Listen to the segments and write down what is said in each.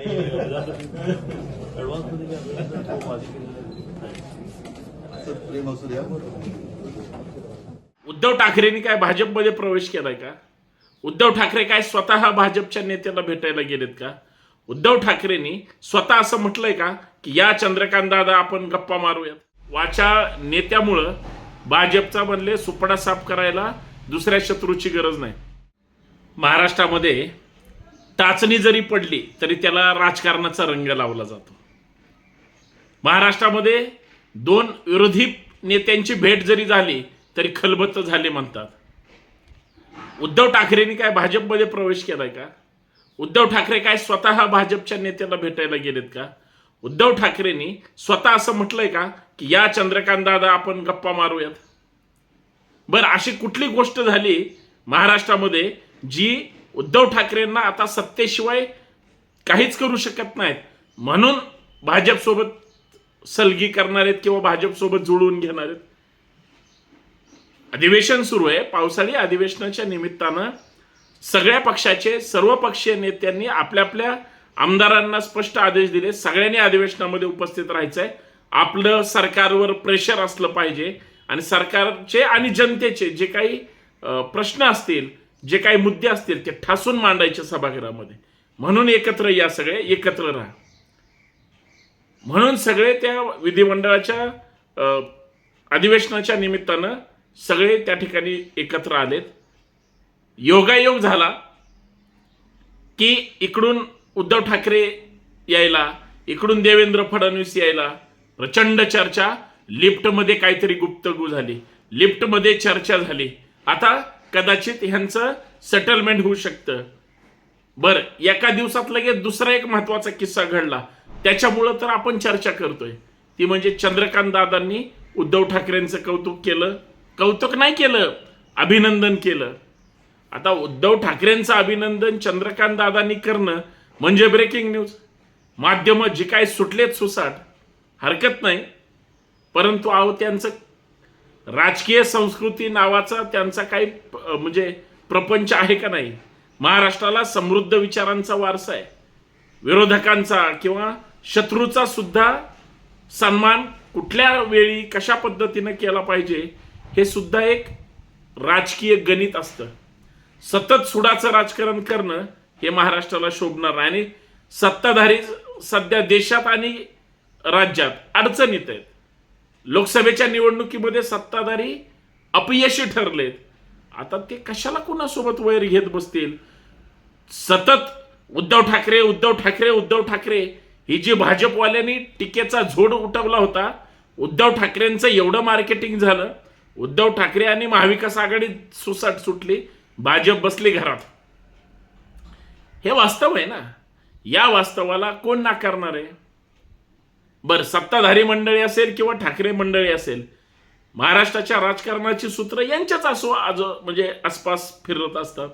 आणि प्रेम असू द्या उद्धव ठाकरेंनी काय भाजपमध्ये प्रवेश केलाय का? उद्धव ठाकरे काय स्वतः भाजपच्या नेत्याला भेटायला गेलेत का? उद्धव ठाकरेंनी स्वतः असं म्हटलंय का की या चंद्रकांत दादा आपण गप्पा मारूयात. वाच्या नेत्यामुळं भाजपचा बनले सुपडा साफ करायला दुसऱ्या शत्रूची गरज नाही. महाराष्ट्रामध्ये टाचणी जरी पडली तरी त्याला राजकारणाचा रंग लावला जातो. महाराष्ट्रामध्ये दोन विरोधी नेत्यांची भेट जरी झाली तरी खलबत्त झाले म्हणतात. उद्धव ठाकरेंनी काय भाजपमध्ये प्रवेश केलाय का? उद्धव ठाकरे काय स्वतः भाजपच्या नेत्याला भेटायला गेलेत का? उद्धव ठाकरेंनी स्वतः असं म्हटलंय का की या चंद्रकांत दादा आपण गप्पा मारूयात? बरं अशी कुठली गोष्ट झाली महाराष्ट्रामध्ये जी उद्धव ठाकरेंना आता सत्तेशिवाय काहीच करू शकत नाहीत. म्हणून भाजपसोबत सलगी करणार आहेत किंवा भाजपसोबत जुळवून घेणार आहेत अधिवेशन सुरू आहे. पावसाळी अधिवेशनाच्या निमित्तानं सगळ्या पक्षाचे सर्व पक्षीय नेत्यांनी आपल्या आपल्या आमदारांना स्पष्ट आदेश दिले. सगळ्यांनी अधिवेशनामध्ये उपस्थित राहायचंय. आपलं सरकारवर प्रेशर असलं पाहिजे. आणि सरकारचे आणि जनतेचे जे काही प्रश्न असतील जे काही मुद्दे असतील ते ठासून मांडायचे सभागृहामध्ये. म्हणून एकत्र या सगळे एकत्र राहा. म्हणून सगळे त्या विधिमंडळाच्या अधिवेशनाच्या निमित्तानं सगळे त्या ठिकाणी एकत्र आलेत. योगायोग झाला की इकडून उद्धव ठाकरे यायला इकडून देवेंद्र फडणवीस यायला प्रचंड चर्चा. लिफ्टमध्ये काहीतरी गुप्तगू झाली. लिफ्टमध्ये चर्चा झाली. आता कदाचित ह्यांचं सेटलमेंट होऊ शकतं. बर एका दिवसात लगेच दुसरा एक महत्त्वाचा किस्सा घडला. त्याच्यामुळं तर आपण चर्चा करतोय. ती म्हणजे चंद्रकांत दादांनी उद्धव ठाकरेंचं कौतुक केलं. कौतुक नाही केलं अभिनंदन केलं. आता उद्धव ठाकरेंचं अभिनंदन चंद्रकांत दादांनी करणं म्हणजे ब्रेकिंग न्यूज माध्यमं जी काय सुटलेत सुसाट हरकत नाही. परंतु आहो त्यांचं राजकीय संस्कृती नावाचा त्यांचा काही म्हणजे प्रपंच आहे का नाही? महाराष्ट्राला समृद्ध विचारांचा वारसा आहे. विरोधकांचा किंवा शत्रूचा सुद्धा सन्मान कुठल्या वेळी कशा पद्धतीनं केला पाहिजे हे सुद्धा एक राजकीय गणित असतं. सतत सुडाचं राजकारण करणं हे महाराष्ट्राला शोभणार नाही आणि सत्ताधारी सध्या देशात आणि राज्यात अडचणीत आहेत. लोकसभेच्या निवडणुकीमध्ये सत्ताधारी अपयशी ठरलेत. आता ते कशाला कुणासोबत वैर घेत बसतील? सतत उद्धव ठाकरे उद्धव ठाकरे उद्धव ठाकरे ही जी भाजपवाल्यांनी टीकेचा झोड उठवला होता उद्धव ठाकरेंचं एवढं मार्केटिंग झालं उद्धव ठाकरे आणि महाविकास आघाडी सुसाट सुटली भाजप बसली घरात. हे वास्तव आहे ना? या वास्तवाला कोण नाकारणार आहे? बर सत्ताधारी मंडळी असेल किंवा ठाकरे मंडळी असेल महाराष्ट्राच्या राजकारणाची सूत्र यांच्याच असो आज म्हणजे आसपास फिरत असतात.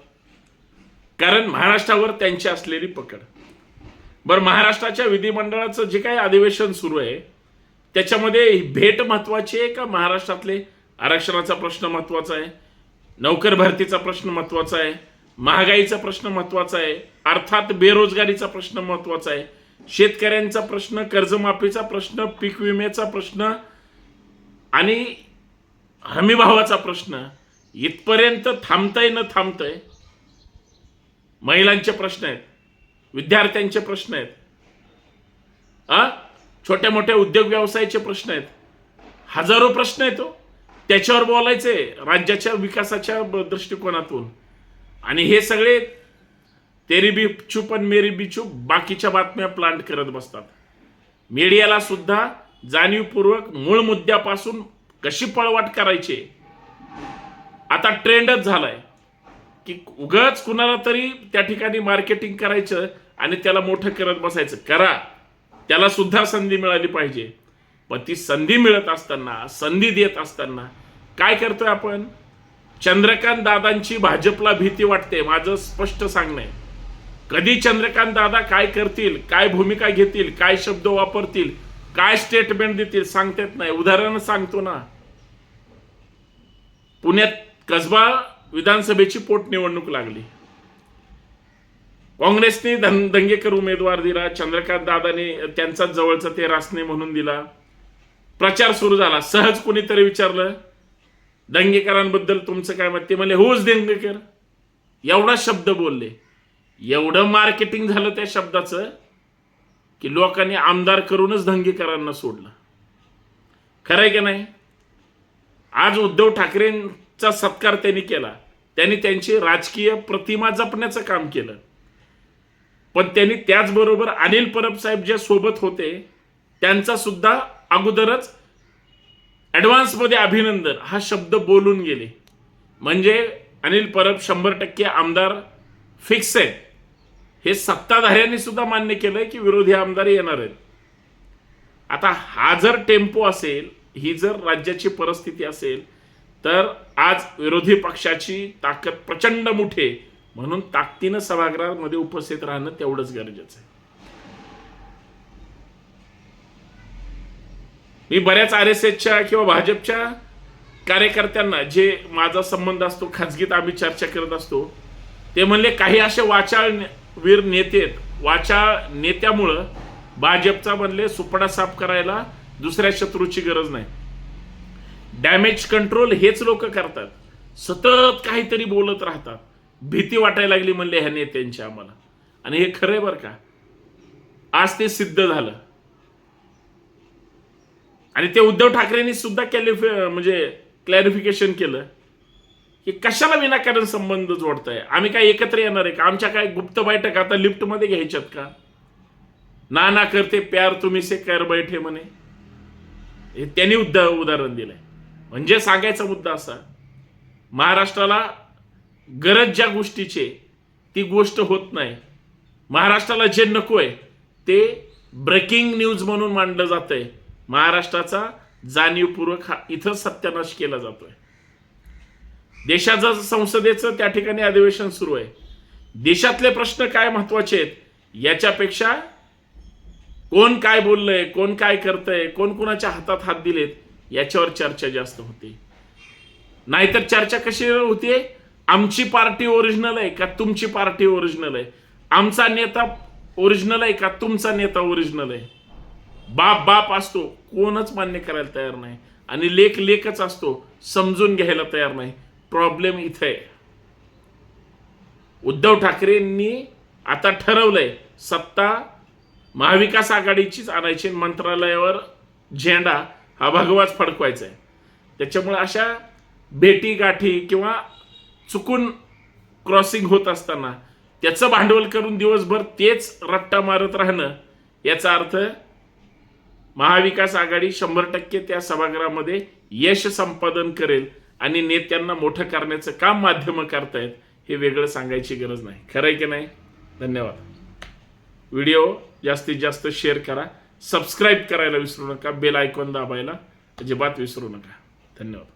कारण महाराष्ट्रावर त्यांची असलेली पकड. बरं महाराष्ट्राच्या विधिमंडळाचं जे काही अधिवेशन सुरू आहे त्याच्यामध्ये भेट महत्वाची आहे का महाराष्ट्रातले? आरक्षणाचा प्रश्न महत्त्वाचा आहे नोकर भरतीचा प्रश्न महत्त्वाचा आहे महागाईचा प्रश्न महत्त्वाचा आहे अर्थात बेरोजगारीचा प्रश्न महत्त्वाचा आहे. शेतकऱ्यांचा प्रश्न कर्जमाफीचा प्रश्न पीक विम्याचा प्रश्न आणि हमीभावाचा प्रश्न इथपर्यंत थांबतंय न थांबतंय महिलांचे प्रश्न आहेत विद्यार्थ्यांचे प्रश्न आहेत आ छोट्या मोठ्या उद्योग व्यवसायाचे प्रश्न आहेत. हजारो प्रश्न आहेत हो. त्याच्यावर बोलायचे राज्याच्या विकासाच्या दृष्टिकोनातून. आणि हे सगळे तेरी बी चूप आणि मेरी बी चूप बाकीच्या बातम्या प्लांट करत बसतात. मीडियाला सुद्धा जाणीवपूर्वक मूळ मुद्द्यापासून कशी पळवाट करायची? आता ट्रेंडच झालाय. की उगाच कुणाला तरी त्या ठिकाणी मार्केटिंग करायचं आणि त्याला मोठं करत बसायचं. करा. त्याला सुद्धा संधी मिळाली पाहिजे. पण ती संधी मिळत असताना संधी देत असताना काय करतोय आपण? चंद्रकांत दादांची भाजपला भीती वाटते माझं स्पष्ट सांगणं आहे. कधी चंद्रकांत दादा काय करतील काय भूमिका घेतील काय शब्द वापरतील काय स्टेटमेंट देतील सांगतात नाही. उदाहरण सांगतो ना. पुण्यात कसबा विधानसभेची पोटनिवडणूक लागली. काँग्रेसने धन दंगेकर उमेदवार दिला चंद्रकांत दादाने त्यांचाच जवळचा ते रासने म्हणून दिला. प्रचार सुरू झाला. सहज कोणीतरी विचारलं दंगेकरांबद्दल तुमचं काय मत? ते म्हणले होच दंगेकर. एवढा शब्द बोलले. एवढं मार्केटिंग झालं त्या शब्दाचं की लोकांनी आमदार करूनच धंगेकरांना सोडलं. खरंय की नाही? आज उद्धव ठाकरेंचा सत्कार त्यांनी केला. त्यांनी त्यांची राजकीय प्रतिमा जपण्याचं काम केलं. पण त्यांनी त्याचबरोबर अनिल परब साहेब जे सोबत होते त्यांचा सुद्धा अगोदरच ॲडव्हान्समध्ये अभिनंदन हा शब्द बोलून गेले. म्हणजे अनिल परब शंभर टक्के आमदार फिक्स आहे हे सत्ताधाऱ्यांनी सुद्धा मान्य केलंय की विरोधी आमदार येणार आहेत. आता हा जर टेम्पो असेल ही जर राज्याची परिस्थिती असेल तर आज विरोधी पक्षाची ताकद प्रचंड मोठी म्हणून ताकदीनं सभागृहामध्ये उपस्थित राहणं तेवढंच गरजेचं आहे. मी बऱ्याच आर एस एसच्या किंवा भाजपच्या कार्यकर्त्यांना जे माझा संबंध असतो खाजगीत आम्ही चर्चा करत असतो ते म्हणले काही असे वाचाळ वीर नेते वाचा नेत्यामुळं भाजपचा बनले सुपडा साफ करायला दुसऱ्या शत्रूची गरज नाही. डॅमेज कंट्रोल हेच लोक करतात. सतत काहीतरी बोलत राहतात. भीती वाटायला लागली म्हणले ह्या नेत्यांची आम्हाला. आणि हे खरंय बरं का? आज ते सिद्ध झालं. आणि ते उद्धव ठाकरेंनी सुद्धा कॅलिफ म्हणजे क्लॅरिफिकेशन केलं. की कशाला विनाकारण संबंध जोडताय? आम्ही काय एकत्र येणार आहे का? आमच्या काय गुप्त बैठक आता लिफ्टमध्ये घ्यायच्यात का? ना ना करते प्यार तुम्ही से कर बैठे म्हणे. हे त्यांनी उद्दा उदाहरण दिलंय. म्हणजे सांगायचा मुद्दा असा महाराष्ट्राला गरज ज्या गोष्टीचे ती गोष्ट होत नाही. महाराष्ट्राला जे नको आहे ते ब्रेकिंग न्यूज म्हणून मांडलं जातंय. महाराष्ट्राचा जाणीवपूर्वक हा इथं सत्यानाश केला जातोय. देशाचं संसदेचं त्या ठिकाणी अधिवेशन सुरू आहे. देशातले प्रश्न काय महत्त्वाचे आहेत याच्यापेक्षा कोण काय बोललंय कोण काय करतंय कोण कोणाच्या हातात हात दिलेत याच्यावर चर्चा जास्त होते. नाहीतर चर्चा कशी होतीये आमची पार्टी ओरिजिनल आहे का तुमची पार्टी ओरिजिनल आहे? आमचा नेता ओरिजिनल आहे का तुमचा नेता ओरिजिनल आहे? बाप बाप असतो कोणच मान्य करायला तयार नाही. आणि लेख लेखच असतो समजून घ्यायला तयार नाही. प्रॉब्लेम इथे. आहे उद्धव ठाकरेंनी आता ठरवलंय सत्ता महाविकास आघाडीचीच आणायची मंत्रालयावर झेंडा हा भगवाच फडकवायचा आहे त्याच्यामुळे अशा भेटी गाठी किंवा चुकून क्रॉसिंग होत असताना त्याचं भांडवल करून दिवसभर तेच रट्टा मारत राहणं याचा अर्थ महाविकास आघाडी शंभर टक्के त्या सभागृहामध्ये यश संपादन करेल आणि नेत्यांना मोठं करण्याचं काम माध्यमं करतायत हे वेगळं सांगायची गरज नाही. खरंय की नाही? धन्यवाद. व्हिडिओ जास्तीत जास्त शेअर करा. सबस्क्राईब करायला विसरू नका. बेल आयकॉन दाबायला अजिबात विसरू नका. धन्यवाद.